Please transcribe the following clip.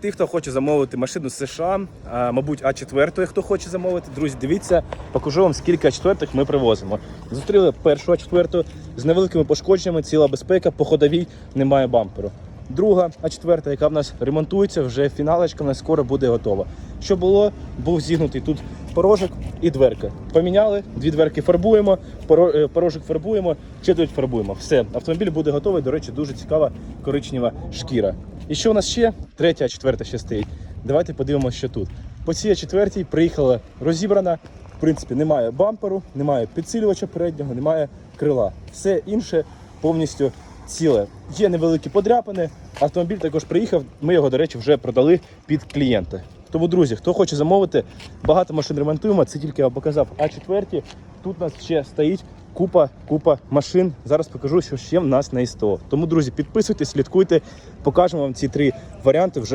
Ті, хто хоче замовити машину з США, а, мабуть, А4, хто хоче замовити, друзі, дивіться, покажу вам, скільки А4 ми привозимо. Зустріли першу А4 з невеликими пошкодженнями, ціла безпека, по ходовій немає бамперу. Друга А4, яка в нас ремонтується, вже фіналочка в нас скоро буде готова. Що було? Був зігнутий тут порожок і дверка. Поміняли, дві дверки фарбуємо, е, порожок фарбуємо, четверть фарбуємо. Все, автомобіль буде готовий. До речі, дуже цікава коричнева шкіра. І що у нас ще? Третя, четверта ще стоїть. Давайте подивимося, що тут. По цій четвертій приїхала розібрана. В принципі, немає бамперу, немає підсилювача переднього, немає крила. Все інше повністю ціле. Є невеликі подряпини. Автомобіль також приїхав. Ми його, до речі, вже продали під клієнта. Тому, друзі, хто хоче замовити, багато машин ремонтуємо. Це тільки я показав А4. Тут у нас ще стоїть купа, купа машин. Зараз покажу, що ще в нас на СТО. Тому, друзі, підписуйтесь, слідкуйте, покажемо вам ці три варіанти вже